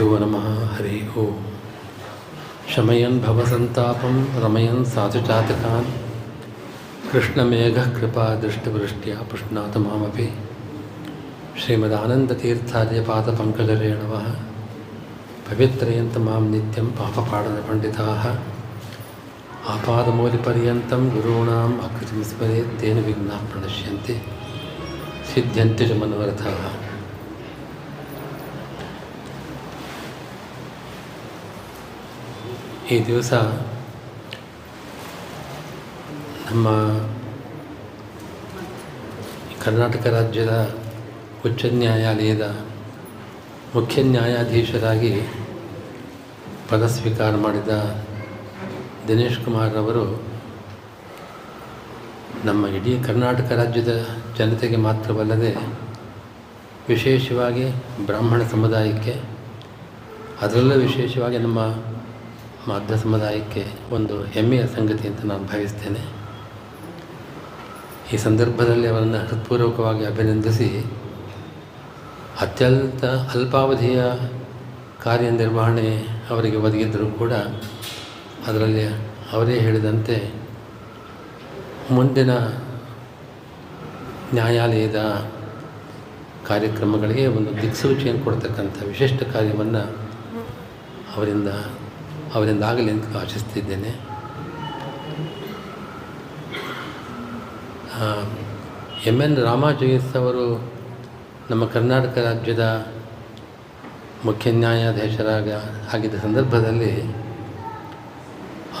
यो नमः, हरि शमयन् भवसन्तापं, रमयन् साधुचातकान् कृष्णमेघः कृपादृष्टिवृष्ट्या पुष्णातु मामपि श्रीमदानन्दतीर्थार्यपादपङ्कजरेणवः पवित्रयन्त माँ नित्यं पापपाडनपण्डिताः। आपादमूलिपर्यन्तं गुरूणाम् अकृतिं स्मरेत्, तेन विघ्नाः प्रणश्यन्ति। सिद्ध्यन्ति च मनोरथाः। ಈ ದಿವಸ ನಮ್ಮ ಕರ್ನಾಟಕ ರಾಜ್ಯದ ಉಚ್ಚ ನ್ಯಾಯಾಲಯದ ಮುಖ್ಯ ನ್ಯಾಯಾಧೀಶರಾಗಿ ಪದ ಸ್ವೀಕಾರ ಮಾಡಿದ ದಿನೇಶ್ ಕುಮಾರ್ ಅವರು ನಮ್ಮ ಇಡೀ ಕರ್ನಾಟಕ ರಾಜ್ಯದ ಜನತೆಗೆ ಮಾತ್ರವಲ್ಲದೆ ವಿಶೇಷವಾಗಿ ಬ್ರಾಹ್ಮಣ ಸಮುದಾಯಕ್ಕೆ ಅದರಲ್ಲೂ ವಿಶೇಷವಾಗಿ ನಮ್ಮ ಮಾಧ್ಯ ಸಮುದಾಯಕ್ಕೆ ಒಂದು ಹೆಮ್ಮೆಯ ಸಂಗತಿ ಅಂತ ನಾನು ಭಾವಿಸ್ತೇನೆ. ಈ ಸಂದರ್ಭದಲ್ಲಿ ಅವರನ್ನು ಹೃತ್ಪೂರ್ವಕವಾಗಿ ಅಭಿನಂದಿಸಿ, ಅತ್ಯಂತ ಅಲ್ಪಾವಧಿಯ ಕಾರ್ಯನಿರ್ವಹಣೆ ಅವರಿಗೆ ಒದಗಿದ್ದರೂ ಕೂಡ ಅದರಲ್ಲಿ ಅವರೇ ಹೇಳಿದಂತೆ ಮುಂದಿನ ನ್ಯಾಯಾಲಯದ ಕಾರ್ಯಕ್ರಮಗಳಿಗೆ ಒಂದು ದಿಕ್ಸೂಚಿಯನ್ನು ಕೊಡ್ತಕ್ಕಂಥ ವಿಶಿಷ್ಟ ಕಾರ್ಯವನ್ನು ಅವರಿಂದ ಅವರಿಂದ ಆಗಲಿ ಅಂತ ಆಶಿಸ್ತಿದ್ದೇನೆ. ಎಂ ಎನ್ ರಾಮಾಜೋಯಿಸ್ ಅವರು ನಮ್ಮ ಕರ್ನಾಟಕ ರಾಜ್ಯದ ಮುಖ್ಯ ನ್ಯಾಯಾಧೀಶರಾಗ ಆಗಿದ್ದ ಸಂದರ್ಭದಲ್ಲಿ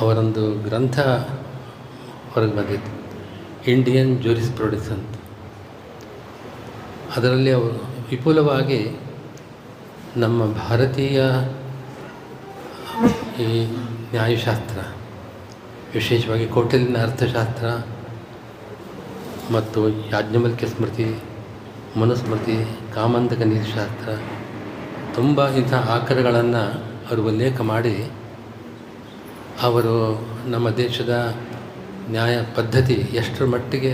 ಅವರೊಂದು ಗ್ರಂಥ ಹೊರಗೆ ಬಂದಿತ್ತು, ಇಂಡಿಯನ್ ಜೂರಿಸ್ ಪ್ರೊಡಿಸ್ ಅಂತ ಅದರಲ್ಲಿ ಅವರು ವಿಪುಲವಾಗಿ ನಮ್ಮ ಭಾರತೀಯ ಈ ನ್ಯಾಯಶಾಸ್ತ್ರ, ವಿಶೇಷವಾಗಿ ಕೋಟಿಲಿನ ಅರ್ಥಶಾಸ್ತ್ರ ಮತ್ತು ಯಾಜ್ಞವಲ್ಕ್ಯ ಸ್ಮೃತಿ ಮನುಸ್ಮೃತಿ, ಕಾಮಂದಕ ನೀತಿಶಾಸ್ತ್ರ ತುಂಬ ಇಂಥ ಆಕರಗಳನ್ನು ಅವರು ಉಲ್ಲೇಖ ಮಾಡಿ ಅವರು ನಮ್ಮ ದೇಶದ ನ್ಯಾಯ ಪದ್ಧತಿ ಎಷ್ಟರ ಮಟ್ಟಿಗೆ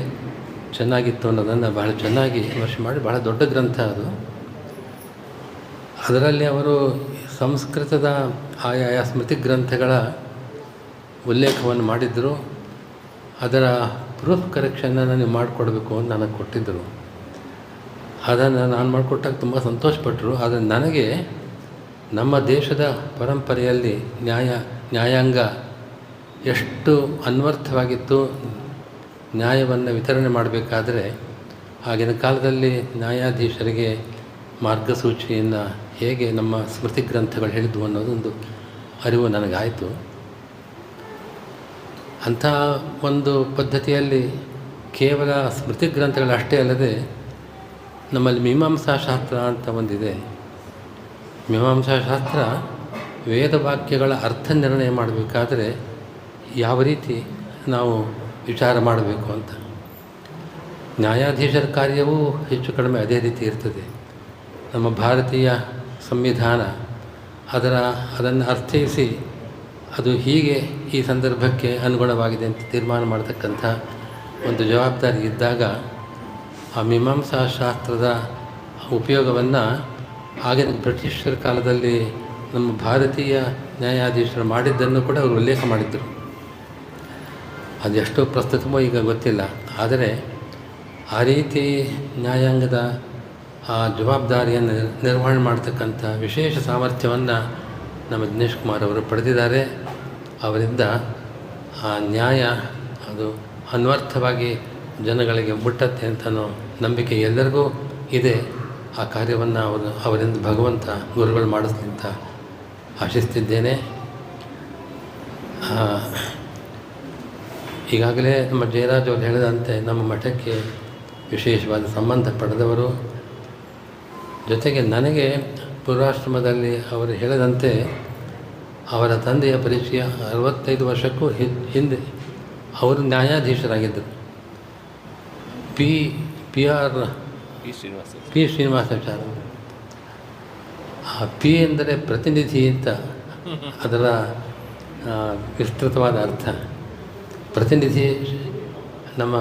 ಚೆನ್ನಾಗಿತ್ತು ಅನ್ನೋದನ್ನು ಬಹಳ ಚೆನ್ನಾಗಿ ವಿಮರ್ಶೆ ಮಾಡಿ, ಬಹಳ ದೊಡ್ಡ ಗ್ರಂಥ ಅದು. ಅದರಲ್ಲಿ ಅವರು ಸಂಸ್ಕೃತದ ಆಯಾಯ ಸ್ಮೃತಿ ಗ್ರಂಥಗಳ ಉಲ್ಲೇಖವನ್ನು ಮಾಡಿದ್ದರು ಅದರ ಪ್ರೂಫ್ ಕರೆಕ್ಷನ್ನ ನೀವು ಮಾಡಿಕೊಡ್ಬೇಕು ಅಂತ ನನಗೆ ಕೊಟ್ಟಿದ್ದರು ಅದನ್ನು ನಾನು ಮಾಡಿಕೊಟ್ಟಾಗ ತುಂಬ ಸಂತೋಷಪಟ್ಟರು ಆದರೆ ನನಗೆ ನಮ್ಮ ದೇಶದ ಪರಂಪರೆಯಲ್ಲಿ ನ್ಯಾಯ, ನ್ಯಾಯಾಂಗ ಎಷ್ಟು ಅನ್ವರ್ಥವಾಗಿತ್ತು ನ್ಯಾಯವನ್ನು ವಿತರಣೆ ಮಾಡಬೇಕಾದರೆ ಆಗಿನ ಕಾಲದಲ್ಲಿ ನ್ಯಾಯಾಧೀಶರಿಗೆ ಮಾರ್ಗಸೂಚಿಯನ್ನು ಹೇಗೆ ನಮ್ಮ ಸ್ಮೃತಿ ಗ್ರಂಥಗಳು ಹೇಳಿದ್ವು ಅನ್ನೋದೊಂದು ಅರಿವು ನನಗಾಯಿತು. ಅಂಥ ಒಂದು ಪದ್ಧತಿಯಲ್ಲಿ ಕೇವಲ ಸ್ಮೃತಿ ಗ್ರಂಥಗಳಷ್ಟೇ ಅಲ್ಲದೆ ನಮ್ಮಲ್ಲಿ ಮೀಮಾಂಸಾಶಾಸ್ತ್ರ ಅಂತ ಒಂದಿದೆ. ಮೀಮಾಂಸಾಶಾಸ್ತ್ರ ವೇದವಾಕ್ಯಗಳ ಅರ್ಥ ನಿರ್ಣಯ ಮಾಡಬೇಕಾದ್ರೆ ಯಾವ ರೀತಿ ನಾವು ವಿಚಾರ ಮಾಡಬೇಕು ಅಂತ. ನ್ಯಾಯಾಧೀಶರ ಕಾರ್ಯವೂ ಹೆಚ್ಚು ಕಡಿಮೆ ಅದೇ ರೀತಿ ಇರ್ತದೆ. ನಮ್ಮ ಭಾರತೀಯ ಸಂವಿಧಾನ, ಅದರ, ಅದನ್ನು ಅರ್ಥೈಸಿ ಅದು ಹೀಗೆ ಈ ಸಂದರ್ಭಕ್ಕೆ ಅನುಗುಣವಾಗಿದೆ ಅಂತ ತೀರ್ಮಾನ ಮಾಡತಕ್ಕಂಥ ಒಂದು ಜವಾಬ್ದಾರಿ ಇದ್ದಾಗ ಆ ಮೀಮಾಂಸಾ ಶಾಸ್ತ್ರದ ಉಪಯೋಗವನ್ನು ಆಗಿನ ಬ್ರಿಟಿಷರ ಕಾಲದಲ್ಲಿ ನಮ್ಮ ಭಾರತೀಯ ನ್ಯಾಯಾಧೀಶರು ಮಾಡಿದ್ದನ್ನು ಕೂಡ ಅವರು ಉಲ್ಲೇಖ ಮಾಡಿದ್ದರು. ಅದೆಷ್ಟೋ ಪ್ರಸ್ತುತವೋ ಈಗ ಗೊತ್ತಿಲ್ಲ. ಆದರೆ ಆ ರೀತಿ ನ್ಯಾಯಾಂಗದ ಆ ಜವಾಬ್ದಾರಿಯನ್ನು ನಿರ್ವಹಣೆ ಮಾಡ್ತಕ್ಕಂಥ ವಿಶೇಷ ಸಾಮರ್ಥ್ಯವನ್ನು ನಮ್ಮ ದಿನೇಶ್ ಕುಮಾರ್ ಅವರು ಪಡೆದಿದ್ದಾರೆ. ಅವರಿಂದ ಆ ನ್ಯಾಯ ಅದು ಅನ್ವರ್ಥವಾಗಿ ಜನಗಳಿಗೆ ಮುಟ್ಟತ್ತೆ ಅಂತನೋ ನಂಬಿಕೆ ಎಲ್ಲರಿಗೂ ಇದೆ. ಆ ಕಾರ್ಯವನ್ನು ಅವರು, ಅವರಿಂದ ಭಗವಂತ ಗುರುಗಳು ಮಾಡಿಸ್ಲಿಂತ ಆಶಿಸ್ತಿದ್ದೇನೆ. ಈಗಾಗಲೇ ನಮ್ಮ ಜಯರಾಜ್ ಅವರು ಹೇಳಿದಂತೆ ನಮ್ಮ ಮಠಕ್ಕೆ ವಿಶೇಷವಾದ ಸಂಬಂಧ ಪಡೆದವರು. ಜೊತೆಗೆ ನನಗೆ ಪೂರ್ವಾಶ್ರಮದಲ್ಲಿ ಅವರು ಹೇಳಿದಂತೆ ಅವರ ತಂದೆಯ ಪರಿಚಯ ಅರವತ್ತೈದು ವರ್ಷಕ್ಕೂ ಹಿಂದೆ ಅವರು ನ್ಯಾಯಾಧೀಶರಾಗಿದ್ದರು. P P R P Srinivasa P Srinivasacharya ಆ ಪಿ ಎಂದರೆ ಪ್ರತಿನಿಧಿ ಅಂತ ಅದರ ವಿಸ್ತೃತವಾದ ಅರ್ಥ. ಪ್ರತಿನಿಧಿ ನಮ್ಮ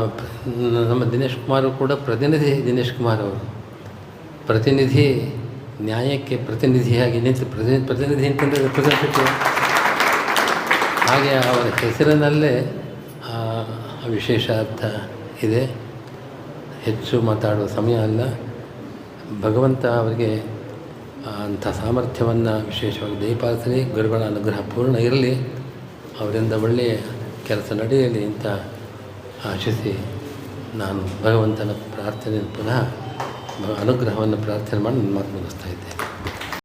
ನಮ್ಮ ದಿನೇಶ್ ಕುಮಾರ್ ಕೂಡ ಪ್ರತಿನಿಧಿ ದಿನೇಶ್ ಕುಮಾರ್ ಅವರು. ಪ್ರತಿನಿಧಿ ನ್ಯಾಯಕ್ಕೆ ಪ್ರತಿನಿಧಿಯಾಗಿ ನಿಂತು ಪ್ರತಿ, ಪ್ರತಿನಿಧಿ ಅಂತಂದರೆ ರೆಪ್ರೆಸೆಂಟೇಟಿವ್ ಹಾಗೆ ಅವರ ಹೆಸರಿನಲ್ಲೇ ವಿಶೇಷ ಅರ್ಥ ಇದೆ. ಹೆಚ್ಚು ಮಾತಾಡುವ ಸಮಯ ಅಲ್ಲ. ಭಗವಂತ ಅವರಿಗೆ ಅಂಥ ಸಾಮರ್ಥ್ಯವನ್ನು ವಿಶೇಷವಾಗಿ ದಯಪಾಲಿಸಲಿ. ಗುರುಗಳ ಅನುಗ್ರಹ ಪೂರ್ಣ ಇರಲಿ. ಅವರಿಂದ ಒಳ್ಳೆಯ ಕೆಲಸ ನಡೆಯಲಿ ಅಂತ ಆಶಿಸಿ ನಾನು ಭಗವಂತನ ಪ್ರಾರ್ಥನೆಯನ್ನು ಪುನಃ ಅನುಗ್ರಹವನ್ನು ಪ್ರಾರ್ಥನೆ ಮಾಡಿ ನನ್ನ ಮಾತು ಮುಗಿಸ್ತಾ ಇದ್ದೇನೆ.